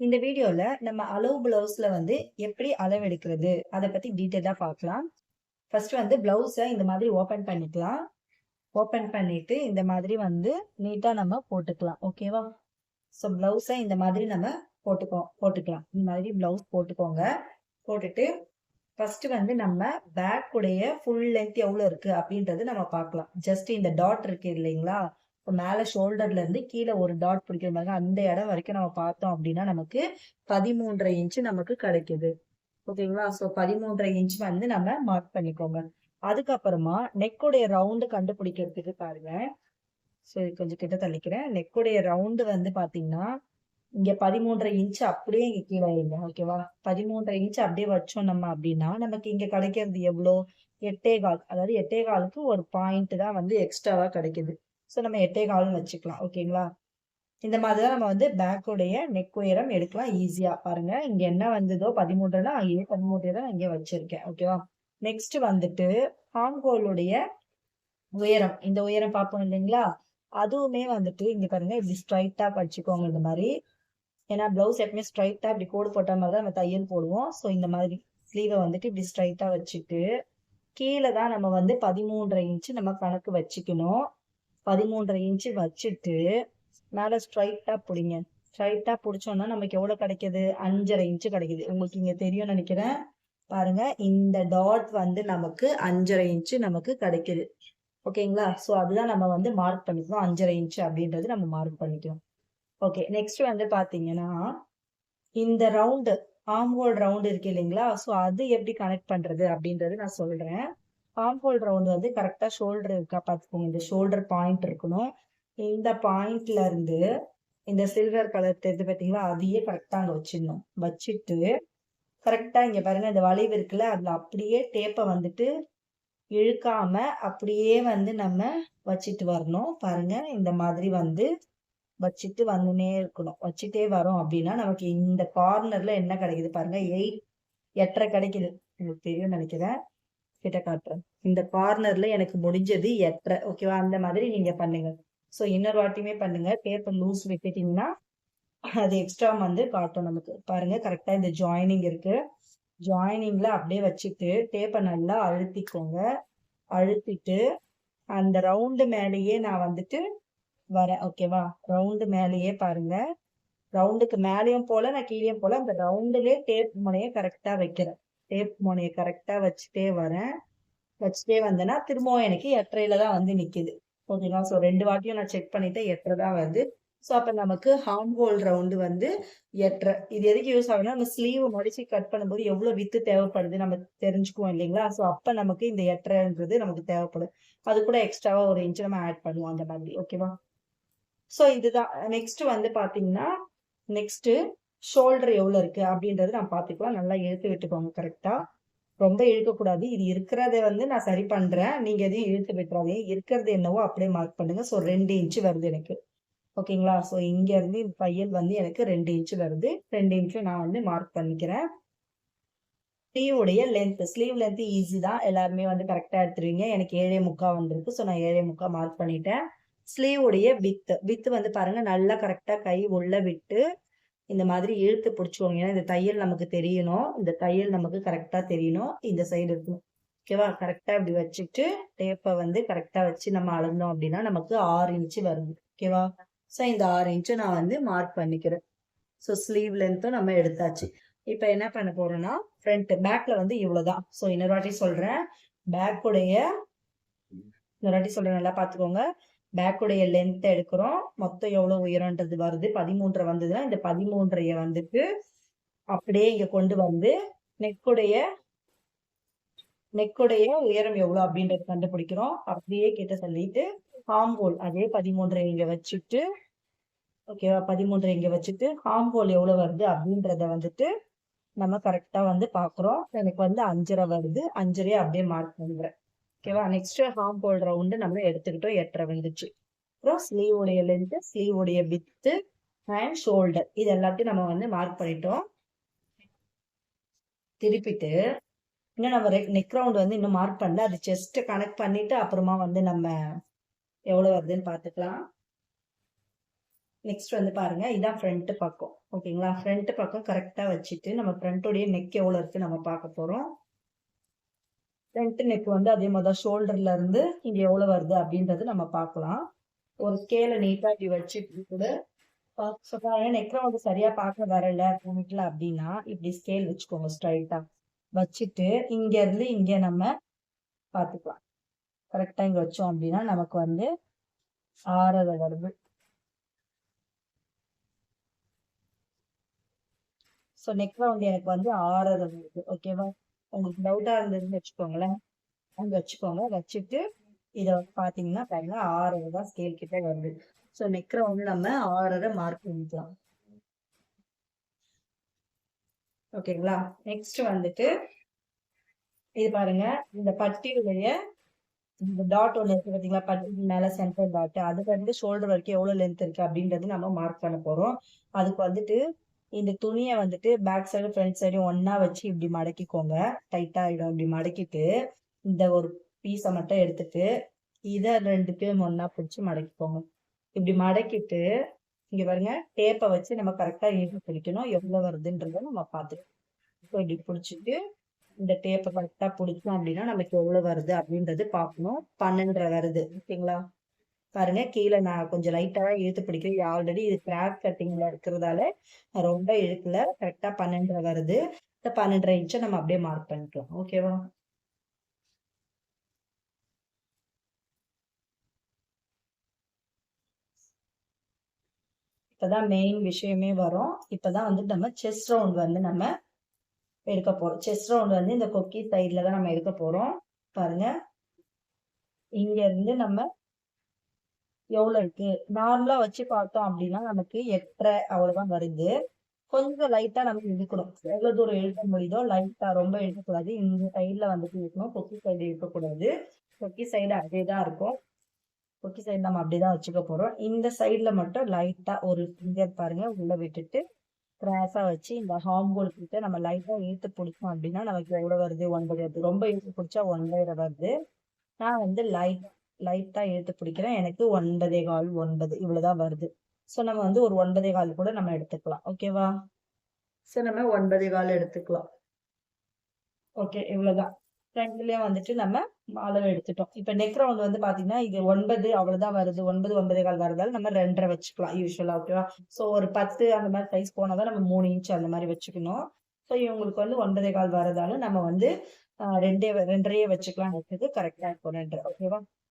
இந்த வீடியோல நம்ம அளவு பிளவுஸ்ல வந்து எப்படி அளவு எடுக்கிறது அதை பத்தி டீட்டெயிலா பார்க்கலாம் ஃபர்ஸ்ட் வந்து பிளவுஸை இந்த மாதிரி ஓபன் பண்ணிக்கலாம். ஓபன் பண்ணிட்டு இந்த மாதிரி வந்து நீட்டா நம்ம போட்டுக்கலாம். ஓகேவா ஸோ பிளவுஸை இந்த மாதிரி நம்ம போட்டுக்கோ போட்டுக்கலாம். இந்த மாதிரி பிளவுஸ் போட்டுக்கோங்க. போட்டுட்டு ஃபர்ஸ்ட் வந்து நம்ம பேக் உடைய ஃபுல் லென்த் எவ்வளோ இருக்கு அப்படின்றது நம்ம பார்க்கலாம். ஜஸ்ட் இந்த டாட் இருக்கு இல்லைங்களா? இப்போ மேலே ஷோல்டர்ல இருந்து கீழே ஒரு டாட் பிடிக்கிற மாதிரி அந்த இடம் வரைக்கும் நம்ம பார்த்தோம் அப்படின்னா நமக்கு பதிமூன்றரை இன்ச்சு நமக்கு கிடைக்குது. ஓகேங்களா? ஸோ பதிமூன்றரை இன்ச் வந்து நம்ம மார்க் பண்ணிக்கோங்க. அதுக்கப்புறமா நெக்குடைய ரவுண்டு கண்டுபிடிக்கிறதுக்கு பாருங்க. ஸோ கொஞ்சம் கிட்ட தள்ளிக்கிறேன். நெக்குடைய ரவுண்டு வந்து பாத்தீங்கன்னா இங்க பதிமூன்றரை இன்ச் அப்படியே இங்க கீழே இல்லை ஓகேவா? பதிமூன்றரை இன்ச் அப்படியே வச்சோம் நம்ம அப்படின்னா நமக்கு இங்க கிடைக்கிறது எவ்வளோ? எட்டே கால் அதாவது எட்டே காலுக்கு ஒரு பாயிண்ட் தான் வந்து எக்ஸ்ட்ராவா கிடைக்குது. ஸோ நம்ம எட்டே கால்னு வச்சுக்கலாம் ஓகேங்களா? இந்த மாதிரி தான் நம்ம வந்து பேக்குடைய நெக் உயரம் எடுக்கலாம் ஈஸியாக பாருங்க இங்கே என்ன வந்ததோ பதிமூன்றுனா அங்கேயே பதிமூன்று தான் இங்கே வச்சிருக்கேன் ஓகேவா? நெக்ஸ்ட் வந்துட்டு ஹாங்கோலுடைய உயரம். இந்த உயரம் பார்ப்போம் இல்லைங்களா? அதுவுமே வந்துட்டு இங்க பாருங்க இப்படி ஸ்ட்ரைட்டா படிச்சுக்கோங்க இந்த மாதிரி. ஏன்னா பிளவுஸ் எப்பவுமே ஸ்ட்ரைட்டா இப்படி கோடு போட்ட மாதிரி தான் நம்ம தையல் போடுவோம். ஸோ இந்த மாதிரி ஸ்லீவை வந்துட்டு இப்படி ஸ்ட்ரைட்டா வச்சுட்டு கீழே தான் நம்ம வந்து பதிமூன்றரை இன்ச்சு நம்ம கணக்கு வச்சுக்கணும். பதிமூன்றரை இன்ச்சு வச்சுட்டு மேலே ஸ்ட்ரைட்டாக பிடிங்க. ஸ்ட்ரைட்டாக பிடிச்சோன்னா நமக்கு எவ்வளோ கிடைக்கிது? அஞ்சரை இன்ச்சு கிடைக்குது. உங்களுக்கு இங்கே தெரியும் நினைக்கிறேன். பாருங்க இந்த டாட் வந்து நமக்கு அஞ்சரை இன்ச்சு நமக்கு கிடைக்குது. ஓகேங்களா ஸோ அதுதான் நம்ம வந்து மார்க் பண்ணிக்கணும். அஞ்சரை இன்ச்சு அப்படின்றது நம்ம மார்க் பண்ணிக்கணும். ஓகே நெக்ஸ்ட் வந்து பார்த்தீங்கன்னா இந்த ரவுண்டு ஆம்ஹோல் ரவுண்டு இருக்கு இல்லைங்களா? ஸோ அது எப்படி கனெக்ட் பண்ணுறது அப்படின்றது நான் சொல்கிறேன் ஆம்ஹோல் ரவுண்ட் வந்து கரெக்டாக ஷோல்டர் இருக்கா பார்த்துக்கோங்க இந்த ஷோல்டர் பாயிண்ட் இருக்கணும். இந்த பாயிண்ட்ல இருந்து இந்த சில்வர் கலர் தெரிஞ்சு பார்த்தீங்களா அதையே கரெக்டாக அங்கே வச்சிடணும். வச்சுட்டு கரெக்டாக இங்கே பாருங்க இந்த வளைவு இருக்குல்ல அதில் அப்படியே டேப்பை வந்துட்டு இழுக்காம அப்படியே வந்து நம்ம வச்சுட்டு வரணும். பாருங்க இந்த மாதிரி வந்து வச்சுட்டு வந்துனே இருக்கணும். வச்சுட்டே வரோம் அப்படின்னா நமக்கு இந்த கார்னர்ல என்ன கிடைக்குது பாருங்க எயிட் எட்டரை கிடைக்குது. உங்களுக்கு தெரியும் நினைக்கிறேன். கிட்ட காட்டுறேன். இந்த கார்னர்ல எனக்கு முடிஞ்சது எட்டரை. ஓகேவா அந்த மாதிரி நீங்க பண்ணுங்க. ஸோ இன்னொரு வாட்டியுமே பண்ணுங்க. பேப்பர் லூஸ் விட்டுட்டீங்கன்னா அது எக்ஸ்ட்ரா வந்து காட்டும் நமக்கு. பாருங்க கரெக்டா இந்த ஜாயினிங் இருக்கு. ஜாயினிங்ல அப்படியே வச்சுட்டு டேப்பை நல்லா அழுத்திக்கோங்க. அழுத்திட்டு அந்த ரவுண்டு மேலேயே நான் வந்துட்டு வரேன். ஓகேவா ரவுண்டு மேலேயே பாருங்க. ரவுண்டுக்கு மேலேயும் போல நான் கீழேயும் போல அந்த ரவுண்டுலேயே டேப் முனையை கரெக்டா வைக்கிறேன். டேப் முனையை கரெக்டாக வச்சுட்டே வரேன். வச்சுட்டே வந்தேன்னா திரும்பவும் எனக்கு எட்டரையில தான் வந்து நிற்கிது ஓகேங்களா ஸோ ரெண்டு வாட்டியும் நான் செக் பண்ணிட்டு எட்டரை தான் வருது. ஸோ அப்போ நமக்கு ஹார்ம் ஹோல் ரவுண்டு வந்து எட்டரை. இது எதுக்கு யூஸ் ஆகுனா நம்ம ஸ்லீவ் முடிச்சு கட் பண்ணும்போது எவ்வளோ வித்து தேவைப்படுது நம்ம தெரிஞ்சுக்குவோம் இல்லைங்களா? ஸோ அப்போ நமக்கு இந்த எட்டரைன்றது நமக்கு தேவைப்படும். அது கூட எக்ஸ்ட்ராவாக ஒரு இன்ச்சு நம்ம ஆட் பண்ணுவோம் அந்த மாதிரி. ஓகேவா ஸோ இதுதான். நெக்ஸ்ட் வந்து பார்த்தீங்கன்னா நெக்ஸ்ட்டு ஷோல்டர் எவ்வளோ இருக்குது அப்படின்றது நான் பார்த்துக்கலாம். நல்லா இழுத்து விட்டுக்கோங்க கரெக்டாக ரொம்ப இழுக்கக்கூடாது. இது இருக்கிறத வந்து நான் சரி பண்ணுறேன் நீங்கள் எதையும் இழுத்து விட்டுறாதீங்க. இருக்கிறது என்னவோ அப்படியே மார்க் பண்ணுங்கள் ஸோ ரெண்டு இன்ச்சு வருது எனக்கு. ஓகேங்களா ஸோ இங்கேருந்து இந்த தையல் வந்து எனக்கு ரெண்டு இன்ச்சு வருது. ரெண்டு இன்ச்சு நான் வந்து மார்க் பண்ணிக்கிறேன். ஸ்லீவுடைய லென்த் ஸ்லீவ் லென்த் ஈஸி தான். எல்லாருமே வந்து கரெக்டாக எடுத்துருவீங்க. எனக்கு ஏழே முக்கா வந்திருக்கு. ஸோ நான் ஏழே முக்கா மார்க் பண்ணிட்டேன். ஸ்லீவுடைய வித்து வித்து வந்து பாருங்கள் நல்லா கரெக்டாக கை உள்ள விட்டு இந்த மாதிரி இழுத்து பிடிச்சிக்கோங்க. ஏன்னா இந்த தையல் நமக்கு தெரியணும். இந்த தையல் நமக்கு கரெக்டாக தெரியணும். இந்த சைடு இருக்கும் ஓகேவா கரெக்டாக இப்படி வச்சுட்டு டேப்பை வந்து கரெக்டாக வச்சு நம்ம அளந்தோம் அப்படின்னா நமக்கு ஆறு இன்ச்சு வருது. ஓகேவா ஸோ இந்த ஆறு இன்ச்சு நான் வந்து மார்க் பண்ணிக்கிறேன். ஸோ ஸ்லீவ் லென்த்தும் நம்ம எடுத்தாச்சு. இப்போ என்ன பண்ண போறோம்னா ஃப்ரண்ட் பேக்ல வந்து இவ்வளோதான் ஸோ இன்னொரு வாட்டி சொல்றேன். பேக்குடைய இன்னொரு வாட்டி சொல்றேன். நல்லா பார்த்துக்கோங்க. பேக்குடைய லென்த் எடுக்கிறோம். மொத்தம் எவ்வளவு உயரம்ன்றது வருது? பதிமூன்றரை வந்ததுன்னா இந்த பதிமூன்றைய வந்துட்டு அப்படியே இங்க கொண்டு வந்து நெக்குடைய நெக்குடைய உயரம் எவ்வளவு அப்படின்றது கண்டுபிடிக்கிறோம். அப்படியே கிட்ட சொல்லிட்டு ஹாம்போல் அதே பதிமூன்றை இங்க வச்சுட்டு ஓகேவா பதிமூன்றை இங்க வச்சுட்டு ஹாம்போல் எவ்வளவு வருது அப்படின்றத வந்துட்டு நம்ம கரெக்டா வந்து பாக்குறோம் எனக்கு வந்து அஞ்சரை வருது. அஞ்சரையே அப்படியே மார்க் பண்ணுறேன் ஓகேவா? நெக்ஸ்ட் ஹார்ம் ஹோல் ரவுண்டு நம்ம எடுத்துக்கிட்டோம் எட்டரை வந்துச்சு அப்புறம் ஸ்லீவ் உடைய லென்த் ஸ்லீவ் உடைய வித்து அண்ட் ஷோல்டர் இது எல்லாத்தையும் நம்ம வந்து மார்க் பண்ணிட்டோம். திருப்பிட்டு இன்னும் நம்ம நெக் ரவுண்ட் வந்து இன்னும் மார்க் பண்ணல. அது செஸ்ட் கனெக்ட் பண்ணிட்டு அப்புறமா வந்து நம்ம எவ்வளவு வருதுன்னு பார்த்துக்கலாம். நெக்ஸ்ட் வந்து பாருங்க. இதான் ஃப்ரண்ட் பக்கம். ஓகேங்களா ஃப்ரண்ட் பக்கம் கரெக்டா வச்சுட்டு நம்ம ஃப்ரண்ட்டோடைய நெக் எவ்வளவு இருக்கு நம்ம பார்க்க போறோம். ஃப்ரண்ட் நெக் வந்து அதே மாதிரி தான் ஷோல்டர்ல இருந்து இங்க எவ்வளவு வருது அப்படின்றது நம்ம பார்க்கலாம். ஒரு ஸ்கேல நீட்டா இப்படி வச்சு கூட நெக்ரம் வந்து சரியா பார்க்க வரல பண்ணிக்கல அப்படின்னா இப்படி ஸ்கேல் வச்சுக்கோங்க ஸ்ட்ரைட்டா வச்சுட்டு இங்க இருந்து இங்க நம்ம பார்த்துக்கலாம். கரெக்டா இங்க வச்சோம் அப்படின்னா நமக்கு வந்து ஆறரை வருது. ஸோ நெக் ரவுண்ட் எனக்கு வந்து ஆறரை வருது. ஓகேவா உங்களுக்கு டவுட்டா இருந்ததுன்னு வச்சுக்கோங்களேன். அங்க வச்சுக்கோங்க. வச்சுட்டு இதை பாத்தீங்கன்னா பாருங்க ஆறரை தான் ஸ்கேல் கிட்ட வருது. ஸோ நெக் வந்து நம்ம ஆறரை மார்க் பண்ணிக்கலாம். ஓகேங்களா நெக்ஸ்ட் வந்துட்டு இது பாருங்க இந்த பட்டியுடைய இந்த டாட் ஒன்று இருக்கு பார்த்தீங்களா பட்டி மேல சென்டர் டாட் அதுக்கு வந்து ஷோல்டர் வரைக்கும் எவ்வளவு லென்த் இருக்கு அப்படின்றது நம்ம மார்க் பண்ண போறோம். அதுக்கு வந்துட்டு இந்த துணியை வந்துட்டு பேக் சைடு ஃப்ரண்ட் சைடும் ஒன்னா வச்சு இப்படி மடக்கிக்கோங்க. டைட்டா ஆயிடும். இப்படி மடக்கிட்டு இந்த ஒரு பீஸை மட்டும் எடுத்துட்டு இதை ரெண்டுத்தையும் ஒன்னா பிடிச்சி மடக்கிக்கோங்க. இப்படி மடக்கிட்டு இங்க பாருங்க டேப்பை வச்சு நம்ம கரெக்டா இழுத்து பிடிக்கணும். எவ்வளவு வருதுன்றத நம்ம பார்த்துக்கணும் இப்படி பிடிச்சிட்டு இந்த டேப்பை கரெக்டா பிடிச்சோம் அப்படின்னா நமக்கு எவ்வளவு வருது அப்படின்றது பார்க்கணும். பன்னெண்டரை வருது. ஓகேங்களா? பாருங்க கீழே நான் கொஞ்சம் லைட்டா இழுத்து பிடிக்கிறேன். ஆல்ரெடி இது கிராக் கட்டிங்ல இருக்கிறதால ரொம்ப இழுக்கல. கரெக்டா பன்னெண்டரை வருது. இந்த பன்னெண்டரை இன்ச்சை நம்ம அப்படியே மார்க் பண்ணிக்கலாம். ஓகேவா இப்பதான் மெயின் விஷயமே வரும். இப்பதான் வந்து நம்ம செஸ் ரவுண்ட் வந்து நம்ம எடுக்க போறோம். செஸ் ரவுண்ட் வந்து இந்த கொக்கி சைடில் தான் நம்ம எடுக்க போறோம். பாருங்க. இங்க இருந்து நம்ம எவ்வளவு இருக்கு? நார்மலா வச்சு பார்த்தோம் அப்படின்னா நமக்கு எட்டரை அவ்வளவுதான் வருது. கொஞ்சம் லைட்டா நமக்கு இழுக்கணும் எவ்வளவு தூரம் இழுக்க முடியுதோ லைட்டா ரொம்ப இழுக்கக்கூடாது இந்த சைட்ல வந்துட்டு இழுக்கணும் கொக்கி சைடு இழுக்கக்கூடாது கொக்கி சைடு அதே தான் இருக்கும். கொக்கி சைடு நம்ம அப்படிதான் வச்சுக்க போறோம். இந்த சைட்ல மட்டும் லைட்டா ஒரு ஃபிங்கர் பாருங்க. உள்ள விட்டுட்டு கிராஸா வச்சு இந்த ஹார்ம்போல் கிட்ட நம்ம லைட்டா இழுத்து பிடிச்சோம் அப்படின்னா நமக்கு எவ்வளவு வருது? ஒன்பது வருது. ரொம்ப இழுத்து பிடிச்சா ஒன்பது வருது. நான் வந்து லைட் லைட்டா இழுத்து பிடிக்கிறேன். எனக்கு ஒன்பதே கால் ஒன்பது இவ்வளவுதான் வருது. ஸோ நம்ம வந்து ஒரு ஒன்பதே கால் கூட நம்ம எடுத்துக்கலாம். ஓகேவா ஸோ நம்ம ஒன்பதே கால் எடுத்துக்கலாம். ஓகே இவ்வளவுதான். ஃப்ரண்ட்லயே வந்துட்டு நம்ம அளவு எடுத்துட்டோம். இப்ப நெக் ரவுண்ட் வந்து பாத்தீங்கன்னா இது ஒன்பது அவ்வளவுதான் வருது. ஒன்பது ஒன்பதே கால் வருதால நம்ம ரெண்டரை வச்சுக்கலாம் யூஸ்வலா ஓகேவா சோ ஒரு பத்து அந்த மாதிரி சைஸ் போனாதான் நம்ம மூணு இன்ச் அந்த மாதிரி வச்சுக்கணும். ஸோ இவங்களுக்கு வந்து ஒன்பதே கால் வரதால நம்ம வந்து ரெண்டே ரெண்டரையே வச்சுக்கலாம் கரெக்டா இருக்கும் ரெண்டரை. ஓகேவா